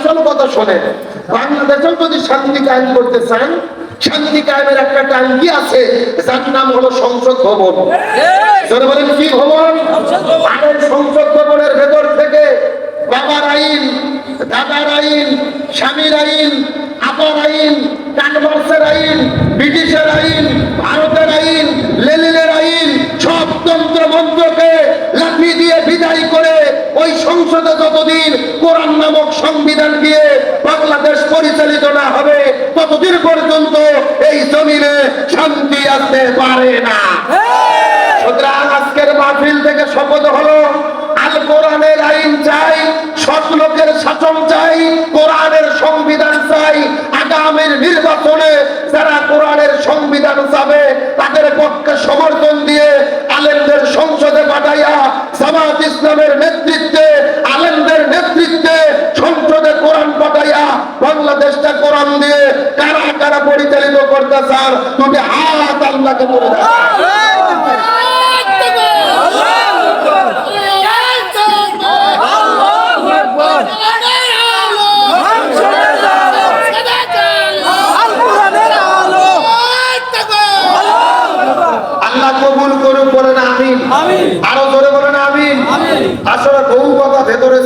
আসল কথা শোনেন বাংলাদেশেও যদি শান্তি কায়েম করতে চান শান্তি কায়েমের একটা টাঙ্গি আছে যার নাম হলো সংসদ ভবন। বলেন কি ভবন? আমাদের সংসদ ভবনের ভেতর থেকে বাবার আইন দাদার আইন স্বামীর আইন আপার আইন কানভার্সের আইন ব্রিটিশের আইন ভারতের আইন লেনিনের আইন সব তন্ত্র মন্ত্রকে লাঠি দিয়ে বিদায় করে ওই সংসদে যতদিন কোরআন নামক সংবিধান দিয়ে বাংলাদেশ পরিচালিত না হবে ততদিন পর্যন্ত এই জমিনে শান্তি আসতে পারে না। সুতরাং আজকের মাহফিল থেকে শপথ হলো আল কোরআনের আইন চাই সৎ লোকের শাসন চাই কোরআনের সংবিধান চাই। আগামীর নির্বাচনে যারা কোরআনের সংবিধান চাবে তাদের পক্ষে সমর্থন দিয়ে আলেমদের সংসদে পাঠাইয়া জামাত ইসলামের নেতৃত্বে আলেমদের নেতৃত্বে সংসদে কোরআন পাঠাইয়া বাংলাদেশটা কোরআন দিয়ে কারা কারা পরিচালিত করতে চান তুমি হাত আল্লাহকে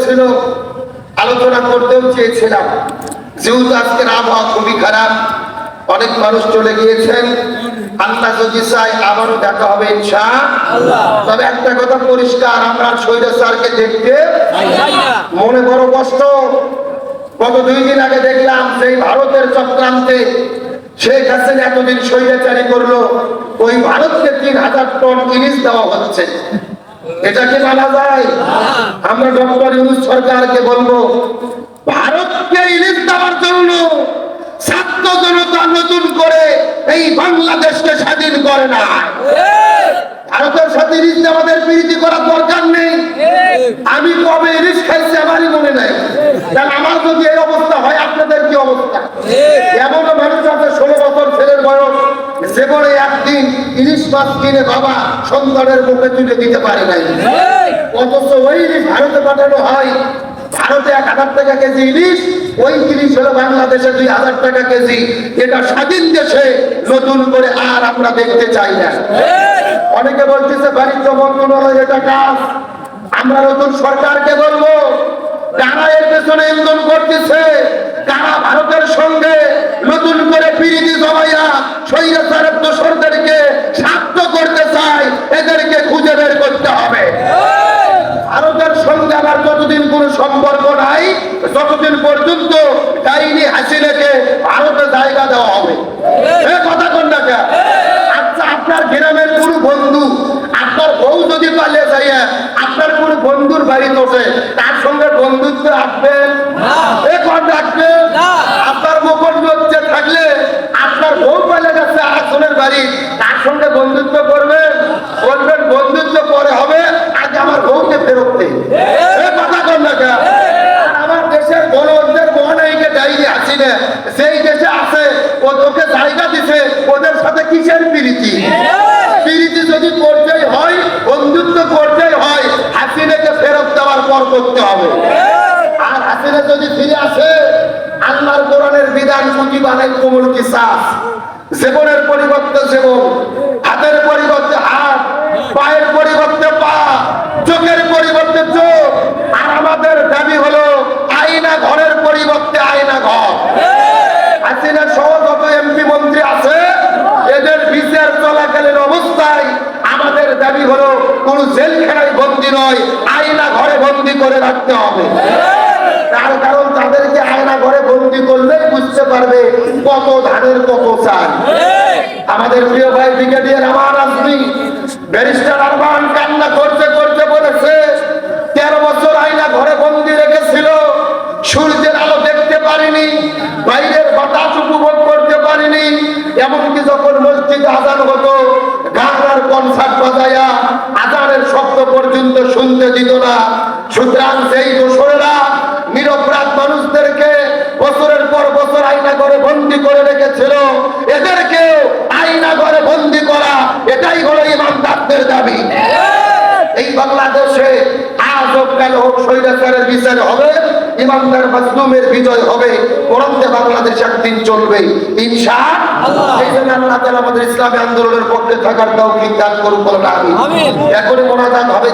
ছিল, আলোচনা করতেও চেয়েছিলাম। যেহেতু আজকের আবহাওয়া খুবই খারাপ অনেক মানুষ চলে গিয়েছেন। আল্লাহ যদি চাই আবারও দেখা হবে ইনশা তবে একটা কথা পরিষ্কার, আমরা শৈল স্যারকে দেখতে মনে বড় কষ্ট। গত দুই দিন আগে দেখলাম সেই ভারতের চক্রান্তে শেখ হাসিনা এতদিন স্বৈরাচারী করল। ওই ভারতকে তিন হাজার টন ইলিশ দেওয়া হচ্ছে। এটা কি মানা যায়? আমরা ডক্টর ইউনুস সরকারকে বলব, ভারতকে ইলিশ দেওয়ার জন্য ছাত্র জনতা নতুন করে এই বাংলাদেশকে স্বাধীন করে না ভারতের সাথে ইলিশ আমাদের প্রীতি করার দরকার নেই। আমি কবে ইলিশ খাইছি আমারই মনে নাই। আমার যদি এই অবস্থা হয়, আপনাদের কি অবস্থা? এমনও মানুষ আছে, ষোলো বছর ছেলের বয়স। জীবনে একদিন ইলিশ মাছ কিনে বাবা সন্তানের মুখে তুলে দিতে পারে নাই। অথচ ওই ইলিশ ভারতে পাঠানো হয়, ভারতে এক হাজার টাকা কেজি ইলিশ ওই জিনিস হলো বাংলাদেশে দুই হাজার টাকা কেজি। এটা স্বাধীন দেশে নতুন করে আর আমরা দেখতে চাই না। অনেকে বলতেছে, বাণিজ্য মন্ত্রণালয়, এটা কাজ। আমরা নতুন সরকারকে বলব তারা এর পেছনে ইন্ধন যতদিন কোনো সম্পর্ক নাই ততদিন পর্যন্ত ডাইনি হাসিনাকে ভারতে জায়গা দেওয়া হবে। কথা আচ্ছা আপনার গ্রামের কোনো বন্ধু আপনার বউ যদি পালিয়ে যাইয়া আপনার কোনো বন্ধুর বাড়ি তোষে তার সঙ্গে বন্ধুত্ব রাখবেন এ কন রাখবেন আপনার মুখর হচ্ছে থাকলে আপনার বউ পালে যাচ্ছে আরেকজনের বাড়ি তার সঙ্গে বন্ধুত্ব করবেন বলবেন বন্ধুত্ব পরে হবে আজ আমার বউকে ফেরত দে এ কথা কর না কে? আর আমার দেশের গণতন্ত্রের মহানায়িকে ডাইনি আসি না সেই দেশে আছে ও তোকে জায়গা দিছে ওদের সাথে কিসের প্রীতি। প্রীতি যদি পর্যায় হয়, বন্ধুত্ব করতেই হয়, হাসিনাকে ফেরত দেওয়ার পর করতে হবে। আর হাসিনা যদি ফিরে আসে, আল্লাহর কোরআনের বিধান মুখি বানাই কোমল কিসাস। জীবনের পরিবর্তে জীবন, হাতের পরিবর্তে হাত পায়ের পরিবর্তে পা চোখের পরিবর্তে চোখ আর আমাদের দাবি হলো আয়না ঘরের পরিবর্তে আয়না ঘর হাসিনা সহ যত এমপি মন্ত্রী আছে এদের বিচার অবস্থায় আমাদের দাবি হলো, কোন জেলখানায় বন্দি নয়, আয়না ঘরে বন্দি করে রাখতে হবে। তার কারণ তাদেরকে আয়না ঘরে বন্দি করলেই বুঝতে পারবে কত ধানের কত চাল। আমাদের প্রিয় ভাই ব্রিগেডিয়ার আমার আসমি ব্যারিস্টার আরমান কান্না করতে করতে বলেছে, তেরো বছর আয়না ঘরে বন্দি রেখেছিল, সূর্যের আলো দেখতে পারিনি, বাইরের বাতাস উপভোগ করতে পারিনি, এমনকি যখন মসজিদে আজান হতো গান আর কনসার্ট বাজায়া আজানের শব্দ পর্যন্ত শুনতে দিত না। সুতরাং সেই দোসরেরা নিরপরাধ মানুষদেরকে বছরের পর বছর আয়না করে বন্দি করে রেখেছিল এদেরকে আয়না ঘরে বন্দি করা, এটাই হলো ইমানদারদের দাবি। এই বাংলাদেশে বিজয় হবে বাংলাদেশ একদিন চলবে। ইনশা জন্য আল্লাহ আমাদের ইসলামী আন্দোলনের পক্ষে থাকার তৌফিক দান করুন বলেন আমিন। এখনই মনে হবে।